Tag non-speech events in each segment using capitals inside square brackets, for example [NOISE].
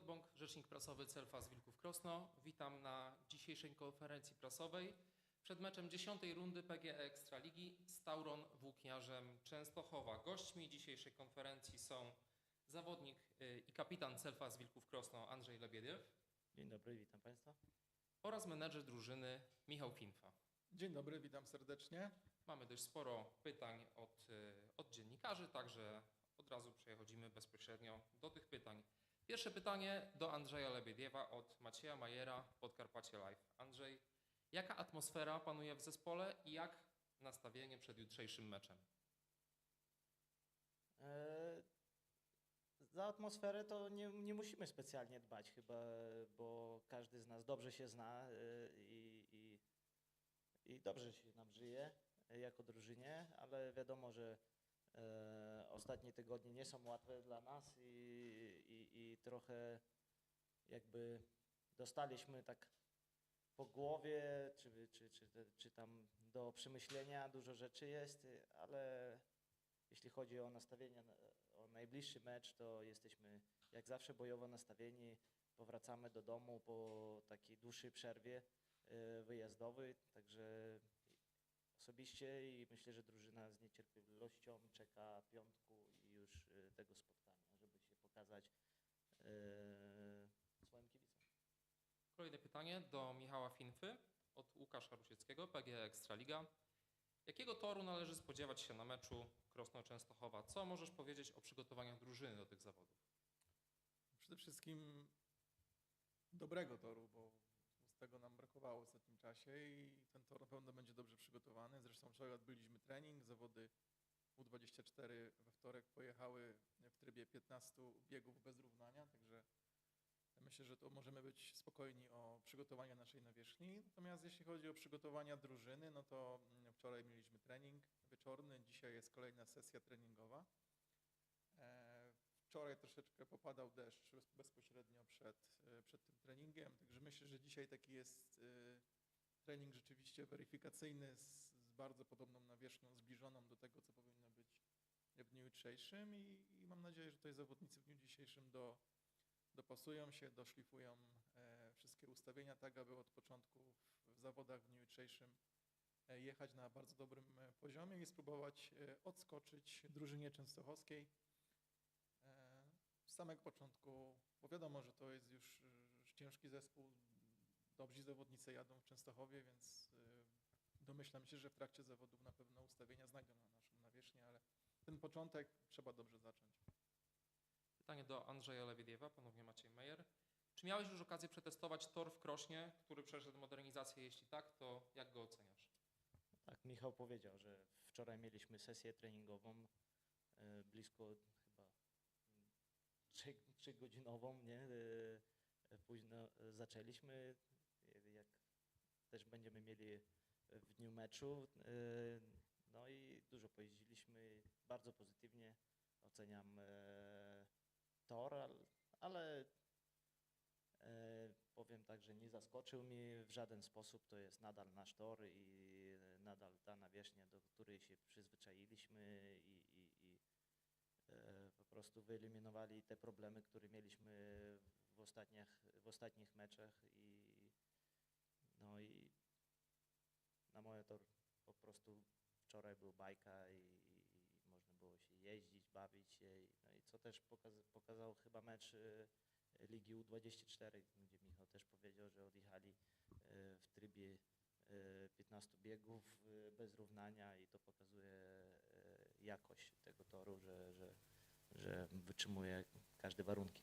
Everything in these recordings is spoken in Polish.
Bąk, rzecznik prasowy Celfa z Wilków Krosno. Witam na dzisiejszej konferencji prasowej przed meczem 10 rundy PGE Ekstraligi z Tauron Włókniarzem Częstochowa. Gośćmi dzisiejszej konferencji są zawodnik y, i kapitan Celfa z Wilków Krosno Andrzej Lebiediew Dzień dobry, witam Państwa. oraz menedżer drużyny Michał Finfa. Dzień dobry, witam serdecznie. Mamy dość sporo pytań od, y, od dziennikarzy, także od razu przechodzimy bezpośrednio do tych pytań. Pierwsze pytanie do Andrzeja Lebiediewa od Macieja Majera, Podkarpacie Live. Andrzej, jaka atmosfera panuje w zespole i jak nastawienie przed jutrzejszym meczem? E, za atmosferę to nie, nie musimy specjalnie dbać chyba, bo każdy z nas dobrze się zna e, i, i, i dobrze się nam żyje jako drużynie, ale wiadomo, że e, ostatnie tygodnie nie są łatwe dla nas i, i, trochę jakby dostaliśmy tak po głowie, czy, czy, czy, czy tam do przemyślenia dużo rzeczy jest, ale jeśli chodzi o nastawienie na, o najbliższy mecz, to jesteśmy jak zawsze bojowo nastawieni. Powracamy do domu po takiej dłuższej przerwie e, wyjazdowej, także osobiście i myślę, że drużyna z niecierpliwością czeka piątku i już e, tego spotkania, żeby się pokazać swoim kibicom. Kolejne pytanie do Michała Finfy od Łukasza Rusieckiego, PGE Ekstraliga. Jakiego toru należy spodziewać się na meczu Krosno Częstochowa? Co możesz powiedzieć o przygotowaniach drużyny do tych zawodów? Przede wszystkim dobrego toru, bo z tego nam brakowało w ostatnim czasie i ten tor na pewno będzie dobrze przygotowany. Zresztą wczoraj odbyliśmy trening, zawody U24 we wtorek pojechały w trybie 15 biegów bez równania, także myślę, że to możemy być spokojni o przygotowanie naszej nawierzchni. Natomiast jeśli chodzi o przygotowania drużyny, no to mm, wczoraj mieliśmy trening wieczorny, dzisiaj jest kolejna sesja treningowa. E, Wczoraj troszeczkę popadał deszcz bez- bezpośrednio przed, e, przed tym treningiem, także myślę, że dzisiaj taki jest e, trening rzeczywiście weryfikacyjny z, z bardzo podobną nawierzchnią, zbliżoną do tego, co powinno w dniu jutrzejszym i, i mam nadzieję, że tutaj zawodnicy w dniu dzisiejszym do, dopasują się, doszlifują e, wszystkie ustawienia tak, aby od początku w, zawodach w dniu jutrzejszym e, jechać na bardzo dobrym e, poziomie i spróbować odskoczyć drużynie częstochowskiej. Z samego początku, bo wiadomo, że to jest już ciężki zespół, dobrzy zawodnicy jadą w Częstochowie, więc domyślam się, że w trakcie zawodów na pewno ustawienia znajdą na naszą nawierzchnię, ale ten początek trzeba dobrze zacząć. Pytanie do Andrzeja Lewiediewa, ponownie Maciej Mejer. Czy miałeś już okazję przetestować tor w Krośnie, który przeszedł modernizację? Jeśli tak, to jak go oceniasz? Tak, Michał powiedział, że wczoraj mieliśmy sesję treningową, e, blisko chyba mm, trzy, trzygodzinową, nie? E, e, Późno zaczęliśmy, jak też będziemy mieli w dniu meczu. E, No i dużo pojeździliśmy, bardzo pozytywnie oceniam e, tor, al- ale E, Powiem tak, że nie zaskoczył mnie w żaden sposób. To jest nadal nasz tor i nadal ta nawierzchnia, do której się przyzwyczailiśmy i, i, i e, po prostu wyeliminowali te problemy, które mieliśmy w ostatnich, w ostatnich meczach i no i na moje tor po prostu wczoraj był bajka i, i można było się jeździć, bawić się. i- No i co też pokaz, pokazał chyba mecz e, Ligi U24, gdzie Michał też powiedział, że odjechali e, w trybie e, 15 biegów e, bez równania i to pokazuje jakość tego toru, że, że, że wytrzymuje każde warunki.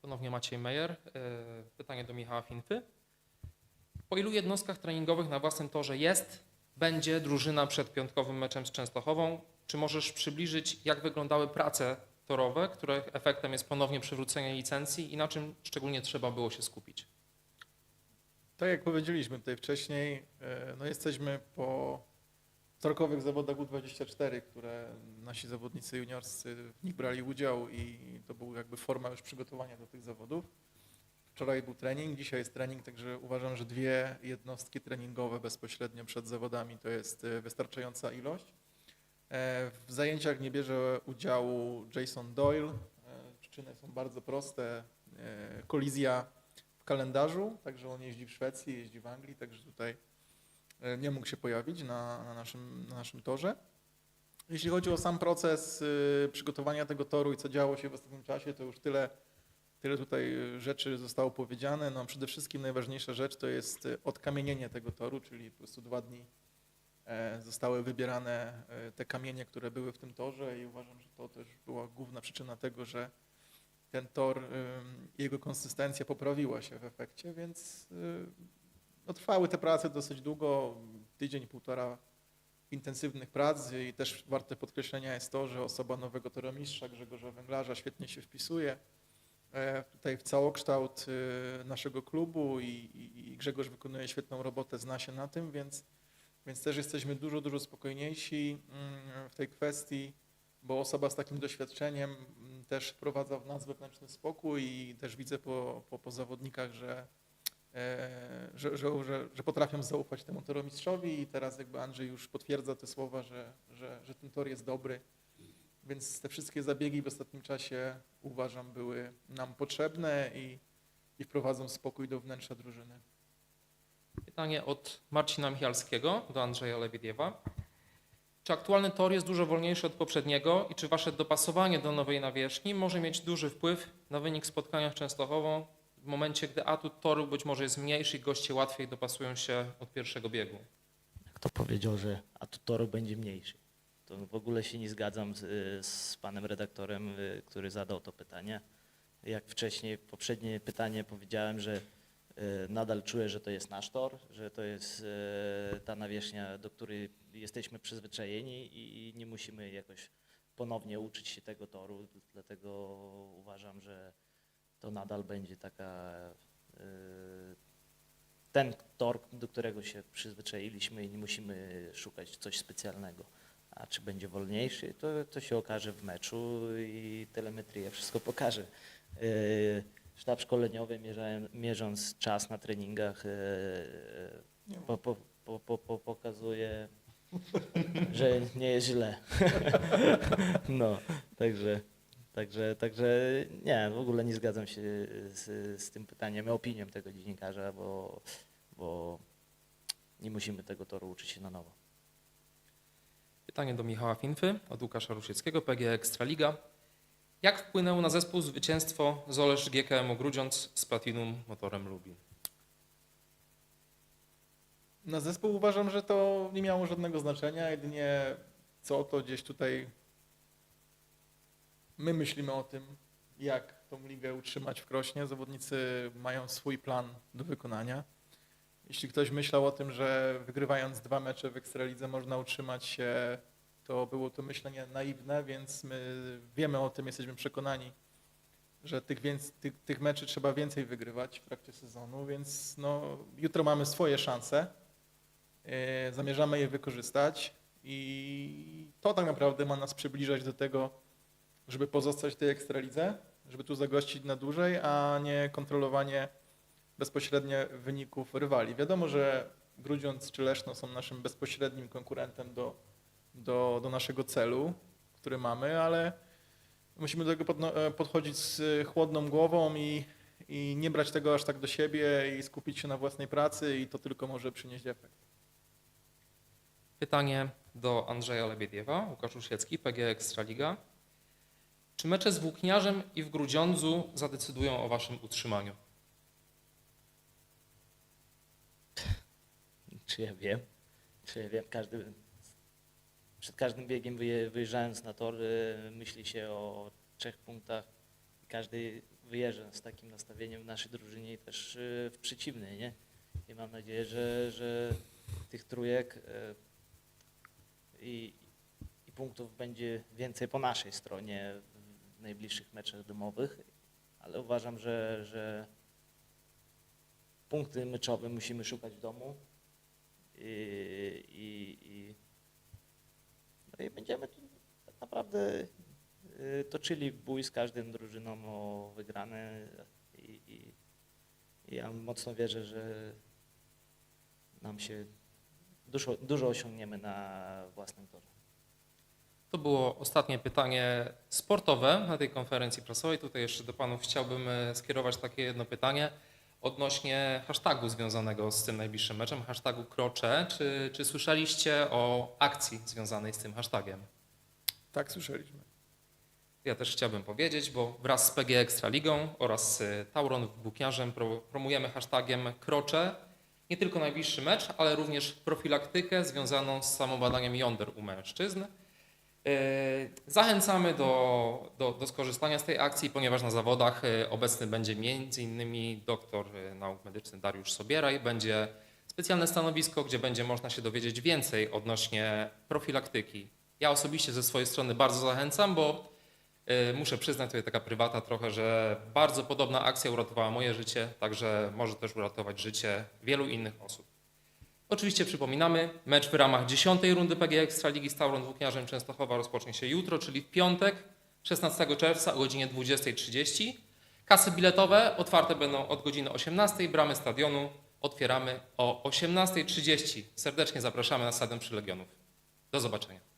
Ponownie Maciej Mejer. E, Pytanie do Michała Finfy. Po ilu jednostkach treningowych na własnym torze jest, będzie drużyna przed piątkowym meczem z Częstochową? Czy możesz przybliżyć, jak wyglądały prace torowe, których efektem jest ponownie przywrócenie licencji i na czym szczególnie trzeba było się skupić? Tak jak powiedzieliśmy tutaj wcześniej, e, no jesteśmy po wtorkowych zawodach U24, które nasi zawodnicy juniorscy w nich brali udział i to była jakby forma już przygotowania do tych zawodów. Wczoraj był trening, dzisiaj jest trening, także uważam, że dwie jednostki treningowe bezpośrednio przed zawodami to jest e, wystarczająca ilość. E, W zajęciach nie bierze udziału Jason Doyle. E, Przyczyny są bardzo proste. kolizja w kalendarzu, także on jeździ w Szwecji, jeździ w Anglii, także tutaj nie mógł się pojawić na, na, naszym, na naszym torze. Jeśli chodzi o sam proces przygotowania tego toru i co działo się w ostatnim czasie, to już tyle, tyle tutaj y, rzeczy zostało powiedziane. No, przede wszystkim najważniejsza rzecz to jest y, odkamienienie tego toru, czyli po prostu dwa dni e, zostały wybierane e, te kamienie, które były w tym torze i uważam, że to też była główna przyczyna tego, że ten tor, jego konsystencja poprawiła się w efekcie, więc no, trwały te prace dosyć długo, tydzień, półtora intensywnych prac i też warte podkreślenia jest to, że osoba nowego toromistrza Grzegorza Węglarza świetnie się wpisuje e, tutaj w całokształt e, naszego klubu i, i, i Grzegorz wykonuje świetną robotę, zna się na tym, więc, więc też jesteśmy dużo, dużo spokojniejsi mm, w tej kwestii, bo osoba z takim doświadczeniem mm, też wprowadza w nas wewnętrzny spokój i też widzę po, po, po zawodnikach, że e, że, że, że, że potrafią zaufać temu toromistrzowi i teraz jakby Andrzej już potwierdza te słowa, że, że, że ten tor jest dobry. Więc te wszystkie zabiegi w ostatnim czasie uważam były nam potrzebne i, i wprowadzą spokój do wnętrza drużyny. Pytanie od Marcina Michalskiego do Andrzeja Lebediewa. Czy aktualny tor jest dużo wolniejszy od poprzedniego i czy wasze dopasowanie do nowej nawierzchni może mieć duży wpływ na wynik spotkania z Częstochową w momencie, gdy atut toru być może jest mniejszy i goście łatwiej dopasują się od pierwszego biegu? Kto powiedział, że atut toru będzie mniejszy? To w ogóle się nie zgadzam z, z panem redaktorem, y, który zadał to pytanie. Jak wcześniej, poprzednie pytanie powiedziałem, że y, nadal czuję, że to jest nasz tor, że to jest y, ta nawierzchnia, do której jesteśmy przyzwyczajeni i nie musimy jakoś ponownie uczyć się tego toru, dlatego uważam, że to nadal będzie taka ten tor, do którego się przyzwyczailiśmy i nie musimy szukać coś specjalnego. A czy będzie wolniejszy, to, to się okaże w meczu i telemetria wszystko pokaże. Yy, Sztab szkoleniowy mierzałem, mierząc czas na treningach yy, po, po, po, po, po, pokazuje, [LAUGHS] że nie jest źle. [LAUGHS] No, także, także, także nie, w ogóle nie zgadzam się z, z tym pytaniem, opinią tego dziennikarza, bo, bo nie musimy tego toru uczyć się na nowo. Pytanie do Michała Finfy od Łukasza Rusieckiego, PG Ekstraliga. Jak wpłynęło na zespół zwycięstwo Zolesz GKM Grudziądz z Platinum Motorem Lubin? Na zespół uważam, że to nie miało żadnego znaczenia, jedynie co to gdzieś tutaj my myślimy o tym, jak tą ligę utrzymać w Krośnie. Zawodnicy mają swój plan do wykonania. Jeśli ktoś myślał o tym, że wygrywając dwa mecze w Ekstralidze można utrzymać się, to było to myślenie naiwne, więc my wiemy o tym, jesteśmy przekonani, że tych, więc, tych, tych meczy trzeba więcej wygrywać w trakcie sezonu, więc no, jutro mamy swoje szanse. E, Zamierzamy je wykorzystać i to tak naprawdę ma nas przybliżać do tego, żeby pozostać w tej ekstralidze, żeby tu zagościć na dłużej, a nie kontrolowanie bezpośrednie wyników rywali. Wiadomo, że Grudziądz czy Leszno są naszym bezpośrednim konkurentem do, do, do naszego celu, który mamy, ale musimy do tego e, podchodzić z chłodną głową i, i nie brać tego aż tak do siebie i skupić się na własnej pracy i to tylko może przynieść efekt. Pytanie do Andrzeja Lebiediewa, Łukasz Rusiecki, PG Ekstraliga. Czy mecze z Włókniarzem i w Grudziądzu zadecydują o waszym utrzymaniu? Czy ja wiem? Czy ja wiem? Każdy, przed każdym biegiem wyje- wyjeżdżając na tor y, myśli się o trzech punktach. Każdy wyjeżdża z takim nastawieniem w naszej drużynie i też y, w przeciwnej, nie? I mam nadzieję, że, że tych trójek y, i, i punktów będzie więcej po naszej stronie w najbliższych meczach domowych, ale uważam, że, że punkty meczowe musimy szukać w domu i, i, i, no i będziemy tak naprawdę y, toczyli bój z każdą drużyną o wygrane i, i, i ja mocno wierzę, że nam się dużo, dużo osiągniemy na własnym torze. To było ostatnie pytanie sportowe na tej konferencji prasowej. Tutaj jeszcze do panów chciałbym e, skierować takie jedno pytanie odnośnie hashtagu związanego z tym najbliższym meczem, hashtagu Krocze. Czy, czy słyszeliście o akcji związanej z tym hashtagiem? Tak słyszeliśmy. Ja też chciałbym powiedzieć, bo wraz z PG Ekstraligą oraz z Tauron Włókniarzem pro- promujemy hashtagiem Krocze nie tylko najbliższy mecz, ale również profilaktykę związaną z samobadaniem jąder u mężczyzn. Yy, Zachęcamy do, do, do skorzystania z tej akcji, ponieważ na zawodach yy, obecny będzie m.in. doktor yy, nauk medycznych Dariusz Sobieraj. Będzie specjalne stanowisko, gdzie będzie można się dowiedzieć więcej odnośnie profilaktyki. Ja osobiście ze swojej strony bardzo zachęcam, bo muszę przyznać tutaj taka prywata trochę, że bardzo podobna akcja uratowała moje życie, także może też uratować życie wielu innych osób. Oczywiście przypominamy, mecz w ramach 10 rundy PG Ekstraligi z Tauron Włókniarzem Częstochowa rozpocznie się jutro, czyli w piątek 16 czerwca o godzinie 20.30. Kasy biletowe otwarte będą od godziny 18.00, bramy stadionu otwieramy o 18.30. Serdecznie zapraszamy na stadion przy Legionów. Do zobaczenia.